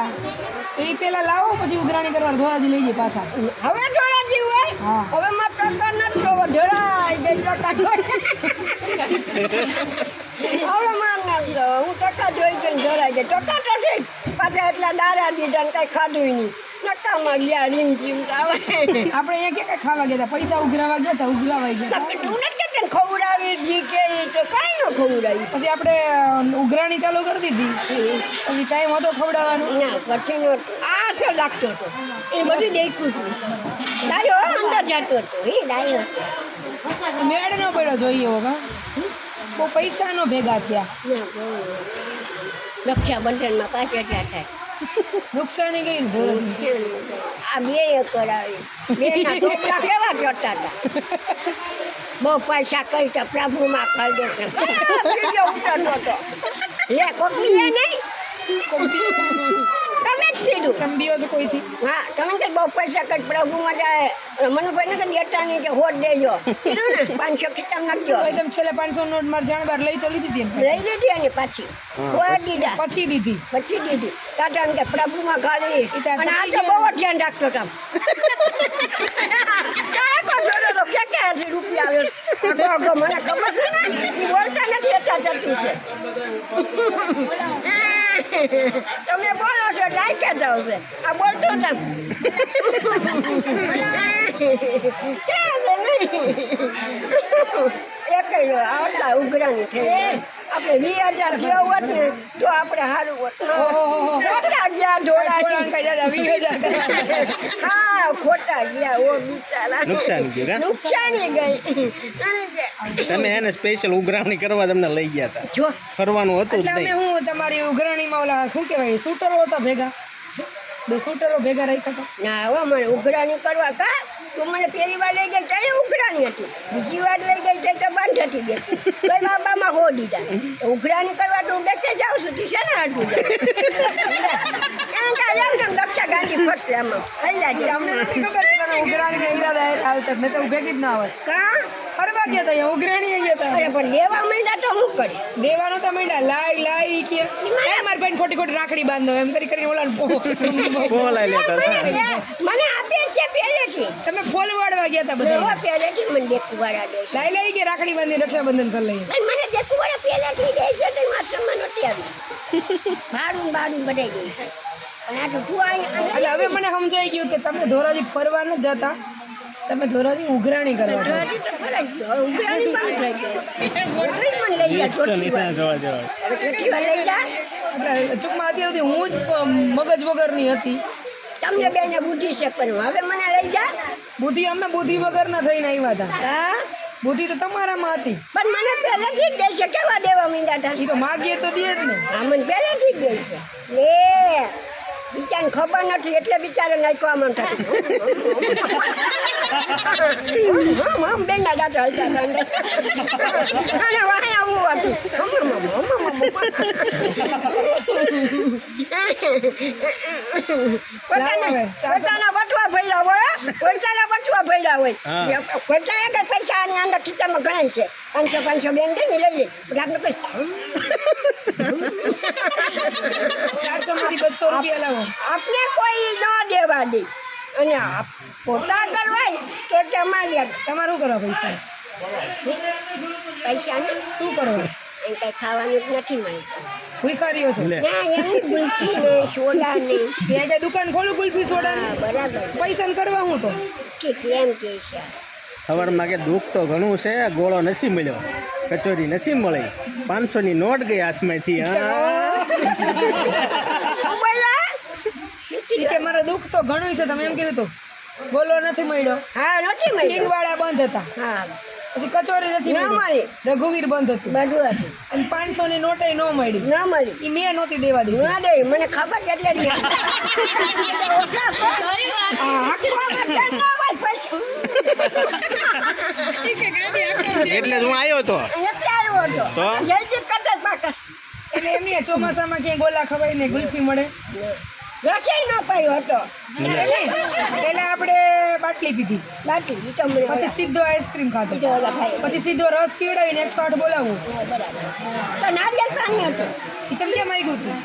ગયા. તો એ પેલા લાવો પછી ઉઘરાણી કરવા ધોરાજી લઈ જઈએ પાછા. હવે ધોરાજી હોય? હવે માં ટકા નથી જોવો ઢોળાઈ ગઈ ટકા જોઈ હવે નાખ હું ટકા જોઈ ગઈ ઢોળાઈ ગઈ. ટકા તો ઠીક પાછા એટલા દારા દીધા ને કઈ ખાધું નહીં. નકામાં ગયા રીમ જીમ આવે આપણે અહીંયા કે ખાવા ગયા હતા? પૈસા ઉઘરાવા ગયા હતા ઉઘરાવાઈ ગયા ને ખવડાવી ઘી કે તો કાંઈ ન ખવડાવી. પછી આપણે ઉઘરાણી ચાલુ કરી દીધી. પછી ટાઈમ હતો ખવડાવવાનો. ના પછીનો આ સર લાગતો હતો. એ બધું દેખ્યું હતું ડાયો અંદર જતો હતો. એ ડાયો મેળ ન પડ્યો જોઈએ હવે બહુ પૈસા નો ભેગા થયા. રક્ષાબંધનમાં પાંચ હજાર થાય. નુકસાની ગઈ ને ધોરાજી આ બે કરાવી. કેવા જતા હતા? બહુ પૈસા કઈ તો પ્રભુમાં કરી દેશે. લે કોકની લે નહીં. તમે જ કીધું. તમે બીઓ છો કોઈથી? હા તમે કે બહુ પૈસા કઈ પ્રભુમાં જાય. મનુભાઈ ને કે દેતા નહીં કે હોટ દેજો. કીધું ને? પાંચસો ખીચા નાખજો તમે છેલ્લે પાંચસો નોટ માર જાણવાર લઈ તો લીધી હતી લઈ લીધી અને પાછી. કોઈ દીધા. પછી દીધી. પછી દીધી. એમ કે પ્રભુમાં ખાલી. ઈ અને આ તો બહુ ધ્યાન રાખતો તમ હજી રૂપિયા મને ખબર છે એ બોલતા નથી એટલા તમે બોલો ડાયકે જાવ છે આ બોલતો એક આવતા ઉઘરાણી થઈ આપણે વી હજાર થયો હોત ને તો આપણે સારું હોત ખોટા ગયા હજાર હા ખોટા ગયા ઓ બિચારા નુકસાન ગયું? નુકસાની ગઈ. તમે એને સ્પેશિયલ ઉઘરાણી કરવા તમને લઈ ગયા હતા. જો. ફરવાનું હતું જ નહીં. હું તમારી ઉઘરાણીમાં ઓલા શું કહેવાય શૂટરો હતા ભેગા બે શૂટરો ભેગા રાખ્યા હતા ના હવે મને ઉઘરાણી કરવા કા? તું મને પહેલી વાર લઈ ગઈ ત્યારે ઉઘરાણી હતી. બીજી વાર લઈ ગઈ ત્યારે તો બંધ હતી ગઈ. કોઈ બાબામાં હો દીધા ઉઘરાણી કરવા તો હું બેઠે જાઉં છું તી છે ને હાટું એમ દક્ષા ગાંધી ફરશે આમાં? હલ્યા એટલે અમને નથી ખબર ઉઘરાણી ઈરાદા આવતા નહીં તો ઉભેગી જ ના આવે કા? ફરવા ગયા હતા અહીંયા ઉઘરાણી ગયા હતા પણ લેવા માંડ્યા તો હું કરી? દેવાનો તો માંડ્યા લાઈ લાઈ કે. મારી ભાઈ ખોટી ખોટી રાખડી બાંધો એમ કરી કરીને ઓલા બોલાઈ લેતા મને આપે છે પહેલેથી. તમે ફોલ વાળવા ગયા હતા બધા. પહેલેથી મને દેખવાડા દે લાઈ લાઈ કે રાખડી બાંધી રક્ષાબંધન કરી લઈએ મને દેખું વાળા પહેલેથી દે છે તો મારા નથી આવી. મારું ભાડું બધાઈ ગયું છે. અને આ તો તું હવે મને સમજાઈ ગયું કે તમે ધોરાજી ફરવા ન જતા. તમે ધોરાજી ઉઘરાણી કરવા છો. ઉઘરાણી પણ લઈ જા. ટૂંકમાં અત્યાર સુધી હું જ મગજ વગરની હતી. તમને બેને બુદ્ધિ છે પણ હવે મને લઈ જા. બુદ્ધિ અમે બુદ્ધિ વગરના થઈને આવ્યા હતા. બુદ્ધિ તો તમારામાં હતી. પણ મને પહેલેથી જ દે છે. કેવા દેવા મીંડા હતા એ તો માગીએ તો દે જ ને. આ મને પહેલેથી જ દે છે. લે. બિચારાને ખબર નથી એટલે બિચારે નાખવામાં થતું હમ હમ બેનના દાંતા હલતા હતા અને વાય આવું હતું. પોતાના બટવા ભર્યા હોય પોતાના બટવા ભર્યા હોય. હા. એક પૈસા આની અંદર ખીચામાં ગણાય છે. પાંચસો પાંચસો બેન ને આપણે કઈ ચારસો માંથી બસો રૂપિયા લાવો આપને કોઈ ન દેવા દે. અને પોતા કરવાય તો તમારી તમારું કરવા પૈસા. પૈસા શું કરો? એમ કઈ ખાવાનું જ નથી મળતું. ભૂખારીઓ છો. ના એમની ગુલકી ને સોડા ને ત્યાં કઈ દુકાન ખોલું કુલ્ફી હા, સોડા બરાબર. પૈસા ને કરવા હું તો? કે છે. સવારમાં કે દુઃખ તો ઘણું છે ગોળો નથી મળ્યો. કચોરી નથી મળી. પાંચસો ની નોટ ગઈ હાથમાંથી હા. ઈ કે મારે દુઃખ તો ઘણું છે. તમે એમ કીધું તું. બોલો નથી મળ્યો. હા નથી મળ્યું. કિંગવાળા બંધ હતા. હા. પછી કચોરી નથી ના મળી. રઘુવીર બંધ હતું. બધું હતું. અને પાંચસો ની નોટે ન મળી. ન મળી. એ મેં નહોતી દેવા દીધી. ના દે મને ખબર એટલે. એટલે હું આવ્યો તો હતો. તો? જલ્દી કરતા જ પાકા. એટલે એમની ચોમાસામાં ક્યાંય ગોલા ખવાય ને ગુલ્ફી મળે? રસોઈ ન પાયો હતો. પહેલા આપણે બાટલી પીધી. બાટલી પછી સીધો આઈસ્ક્રીમ ખાધો. પછી સીધો રસ પીવડાવીને એક એક્સપર્ટ બોલાવવું તો નારિયેલ પાણી હતું. તમે ક્યાં માગ્યું હતું?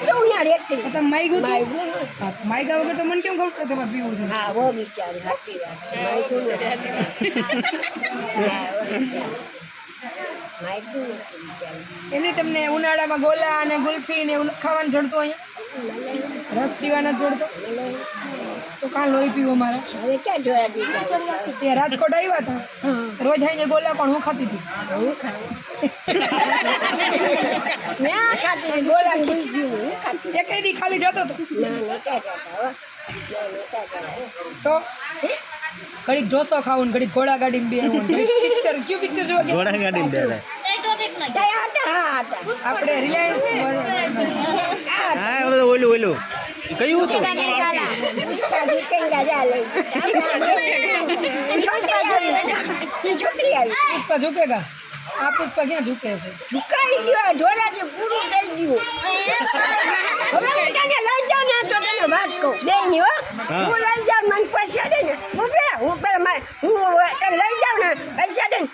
હતું ત્યાં રેતી. તો તમે માગ્યું હતું? માગ્યું વગર તો મને કેમ ખબર કે તમારે પીવું છે? હા બહુ બિચારી સાચી વાત. એમને તમને ઉનાળામાં ગોલા અને ગુલ્ફી ને ખાવાનું જડતું અહીંયા? રસ પીવાના જડતો તો. કાં લોહી પીવો મારે? હવે ક્યાં જોયા રાજકોટ આવ્યા હતા. રોજ આઈને ગોલા પણ હું ખાતી હતી. હું ખાતી? એક દી ખાલી જતો હતો. તો? ઘડીક ઢોસો ખાવું ઘડીક ઘોડા ગાડી બે પિક્ચર કયું પિક્ચર જોવા ગયા? ઘોડા ગાડી હતા હા આપણે રિલાયન્સ હા ઓલું ઓલું ઓલું. કયું હતું? પુષ્પા ઝુકેગા. આ પુષ્પા ક્યાં ઝુકે છે? ઝુકાઈ ગયો ઢોરાથી પૂરું થઈ ગયું. હવે લઈ જાઉં ને તો તને વાત કહું. બે ની હો હા. હું લઈ જાઉં મને પૈસા દે ને હું પેલા હું પેલા મારે હું તને લઈ જાઉં ને પૈસા દે ને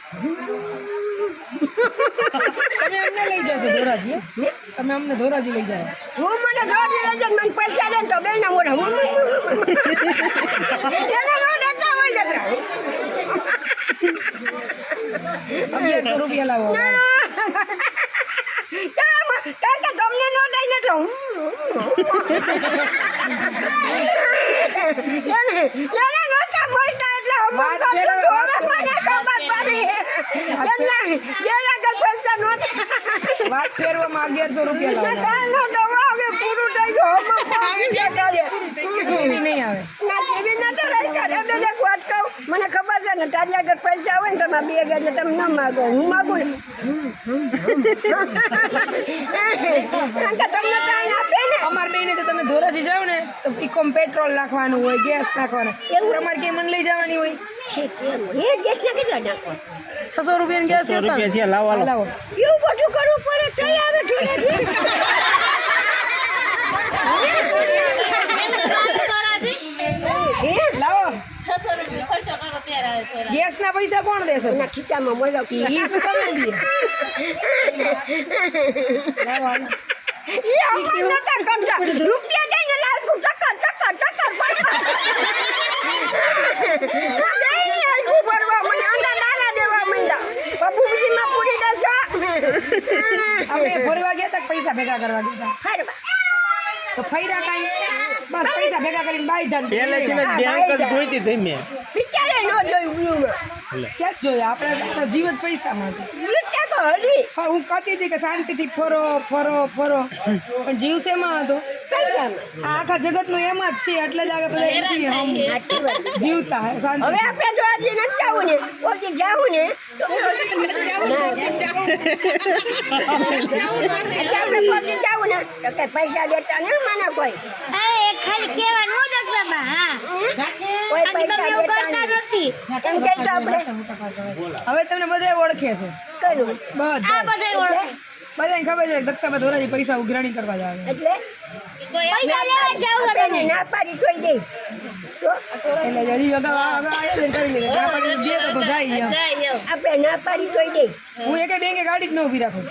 તમે લઈ ધોરાજી તમે અમને ધોરાજી લઈ જાઓ. હું મને ધોરાજી લઈ જાય મને પૈસા દે તો બે ના મોઢા હું એને નો દેતા હોય દેતા અગિયારસો રૂપિયા લાવો તમને નો દઈ ને તો હું એને એને નહોતા. વાત ફેરવામાં અગિયારસો રૂપિયા લાવો પૂરું થઈ ગયું નહીં આવે. મને ખબર છે ને તારી આગળ પૈસા હોય ને તમે બે હજાર તમે ન માગો. હું માગું તમને કાંઈ આપે ને. અમાર બેને તો તમે ધોરાજી જાઓ ને તો પીકોમ પેટ્રોલ નાખવાનું હોય ગેસ નાખવાનો? તમારે ક્યાંય મને લઈ જવાની હોય? છસો રૂપિયાની ગેસ રૂપિયા થયા લાવો લાવો. એવું બધું કરવું પડે તઈ આવે ઢોળેથી. હે? લાવો. છસો રૂપિયા ખર્ચો કરો ત્યારે આવે ત્યારે ગેસના પૈસા કોણ દેશે? ખીચામાં મળો ઈ શું તમે દે લાવો હાલો. ઈ અમાર નતા કરતા. રૂપિયા દઈને લાલકું ટકા, ટકા, ટકા ભરવા. દઈને હલકું ભરવા માંડ્યા. અંદા દાણા દેવા માંડ્યા. બાબુજીમાં પૂરી દશા. અમે ફરવા ગયા પૈસા ભેગા કરવા ગયા તા તો ફૈરા કાઈ? બસ પૈસા ભેગા કરીને બાઈ ધાન પહેલેથી જ બેંક જ જોઈતી થઈ મેં. બિચારે ન જોયું બ્લુમાં. લે. ક્યાં જ આપણે આપણો જીવ જ પૈસામાં તો હરી. હું કહેતી હતી કે શાંતિથી ફરો ફરો ફરો. પણ જીવ શેમાં હતો. પૈસામાં. જગતનું એમ જ છે એટલે જ આગળ બધા. જીવતા હે શાંતિ. હવે આપણે જો આજે નથી જવું ને કોઈ જાવું ને? ના. જાવું ને? તો પૈસા દેતા ને મને કોઈ. એ ખાલી કહેવાનું જ અક્ષરમાં હા. કોઈ પૈસા દેતા નથી. એમ કે તો આપણે હવે તમને બધા ઓળખે છે. કરું આ બધા બધા ઓળખે. બધાને ખબર છે કે દક્ષાબા ધોરાજી પૈસા ઉઘરાણી કરવા જ આવે. એટલે? પૈસા લેવા જાવ તમે. ના પાડી એટલે કરી ના તો જાય. આપણે પાડી જોઈ દઈ હું એકે બેંકે ગાડી જ ન ઊભી રાખું.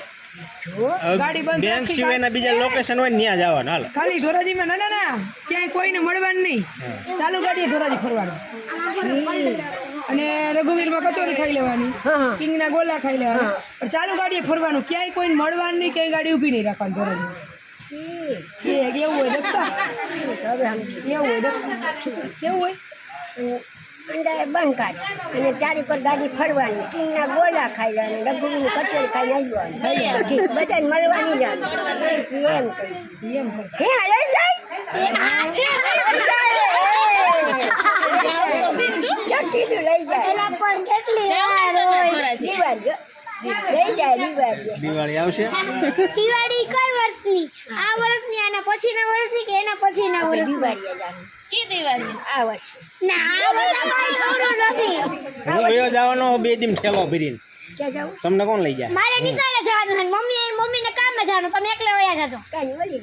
ગાડી બંધ બેંક સિવાયના બીજા લોકેશન હોય ને ત્યાં જવાનું હાલો. ખાલી ધોરાજીમાં ના ના ના ક્યાંય કોઈને મળવાનું નહીં. ચાલુ ગાડીએ ધોરાજી ફરવાનું. અને રઘુવીરમાં કચોરી ખાઈ લેવાની હા હા. કિંગના ગોલા ખાઈ લેવાના. ચાલુ ગાડીએ ફરવાનું. ક્યાંય કોઈને મળવાનું નહીં ક્યાંય ગાડી ઊભી નહીં રાખવાની ધોરાજી છે એવું હોય દક્ષા એવું હોય દક્ષા કેવું હોય? અંડાએ બંધ કાઢ અને ચારી પર ગાડી ફરવાની. કિંગના ગોલા ખાઈ લેવાની રઘુવીની કચોરી ખાઈ આવવાની બધાને મળવાની જ આવી. એમ. એમ. હે લઈ જાય? લઈ જાય? પણ કેટલી વાર હોય. દિવાળી. આવશે? દિવાળી કઈ વર્ષની? આ વર્ષની આના પછીના વર્ષની કે એના પછીના વર્ષ. દિવાળી કે કોણ લઈ જાય? મારે નિશાળે જવાનું મમ્મી અને મમ્મીને કામે જવાનું તમે એકલે વયા જાજો. કાઈ દિવાળી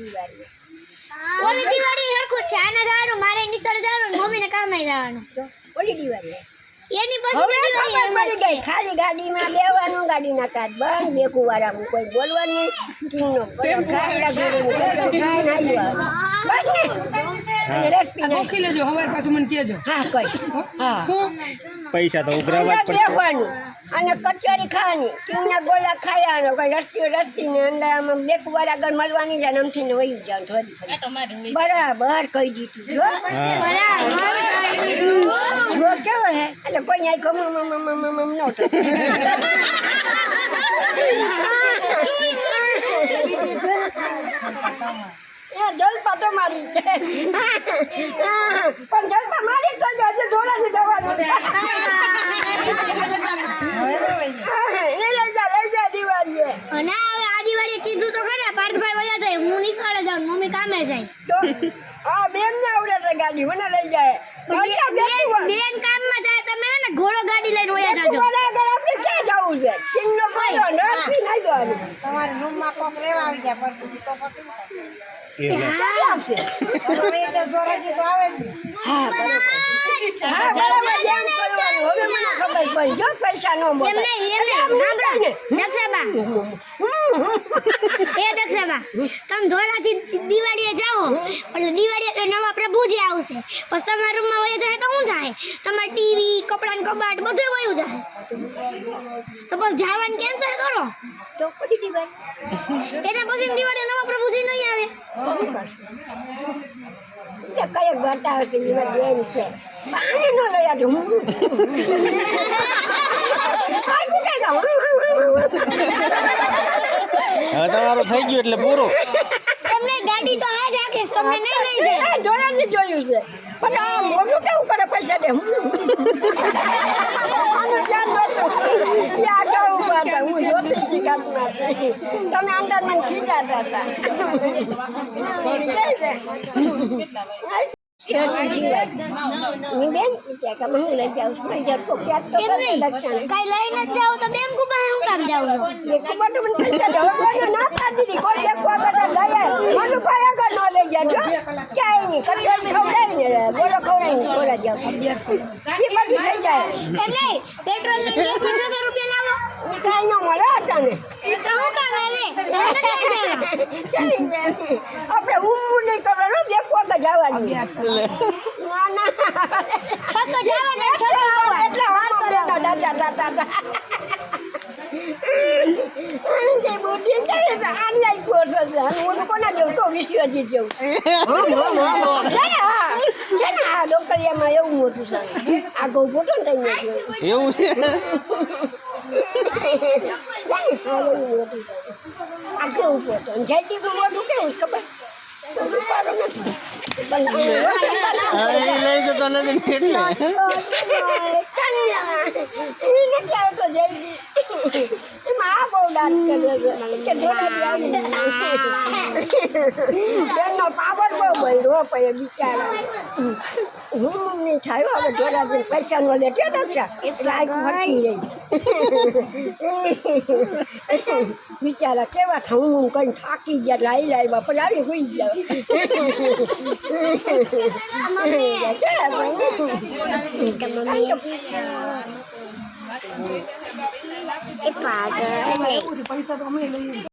ઓલી દિવાળી છે. આના જવાનું મારે નિશાળે જવાનું મમ્મીને કામે જવાનું. ઓલી દિવાળી એની પછી ખબર પડી ગઈ ખાલી ગાડીમાં બેવાનું ગાડીના કાચ બંધ બે કુવારામાં કોઈ બોલવાનું કિંગનો ખાઈ લાગ્યું ખાઈ નાખ્યું બસ ને. અને રસ પી ગોખી લેજો હવે પાછું મને કહેજો. હા કઈ. હા? પૈસા તો ઉઘરાવવા જ પડશે. અને કચોરી ખાવાની. કિંગના ગોળા ખાયાનો કોઈ રસ્તી રસ્તી ને અંદર આમ બે કુવાર આગળ મળવાની છે અને આમથી ને વહી જાય થોડી. બરાબર કહી દીધું. જો. જો કેવો હે? એટલે કોઈ અહીં ખમ મમ મમ મમ મમ ન થાય. એ જલપા તો મારી છે. પણ જલપા મારી તો જવાનું એ લઈ જા લઈ જા દિવાળીએ. અને હવે આ દિવાળીએ કીધું તો ખરા પાર્થભાઈ વયા જાય હું નિશાળે જાઉં મમ્મી કામે જાય. તો આ બેન ને આવડે છે ગાડી મને લઈ જાય. બેન કામમાં જાય તમે ને ઘોડો ગાડી લઈને વયા જાજો. આગળ આપણે ક્યાં જવું છે? કિંગનો ગોળો નથી નહીં જવાનું. તમારા રૂમમાં કોક રહેવા આવી જાય પણ તો પછી પૈસા ન તમે દિવાળીએ જાઓ. એટલે દિવાળીએ તો નવા પ્રભુજી આવશે. પછી તમારા રૂમમાં વયા જાય તો શું થાય તમારે ટીવી કપડાં કબાટ બધું વયું જાય. તો પછી જવાનું કેન્સલ કરો. તો પછી દિવાળી. એના પછી દિવાળી નવા પ્રભુજી નહીં આવે? તે કઈ ગોટા હશે એમાં બેન છે પાણી ન લઈ આજે હું તમારું થઈ ગયું એટલે પૂરું. તમને ગાડી તો આ જ રાખીશ તમને નહીં લઈ જાય. જોડાણ જોડાને જોયું છે. પણ આ મોઢું કેવું કરે પૈસા દે? હું આનું ધ્યાન નહોતું. એ આગળ ઊભા હતા. હું જોતી હતી ગામમાં. તમે અંદર મને ખીજાતા હતા ના ન પેટ્રોલ ને ને. રૂપિયા લાવો. કાંઈ મળે અટાણે. એ આપણે ઊંઘ નહીં કરવાનું એક વખત જવાનું ના ના છસો. જે વિશ્વજીત જેવું. છે હા ડોકરિયામાં એવું મોટું છે આગળ તો ને એવું છે કેવું ખબર લઈ જતો નથી એટલે નથી. આ બહુ દાંત કરે છે. કે બેનનો પાવર બહુ પણ બિચારા હું મમ્મી થાય હવે ઢોળાવીને પૈસા નો લે. તે દક્ષા એટલે રહી. બિચારા કેવા થવું હું કઈ થાકી ગયા લાઈ લાવ્યા પછી આવી હોઈ ગયા. એ પાગલ. પૈસા તો અમે લઈએ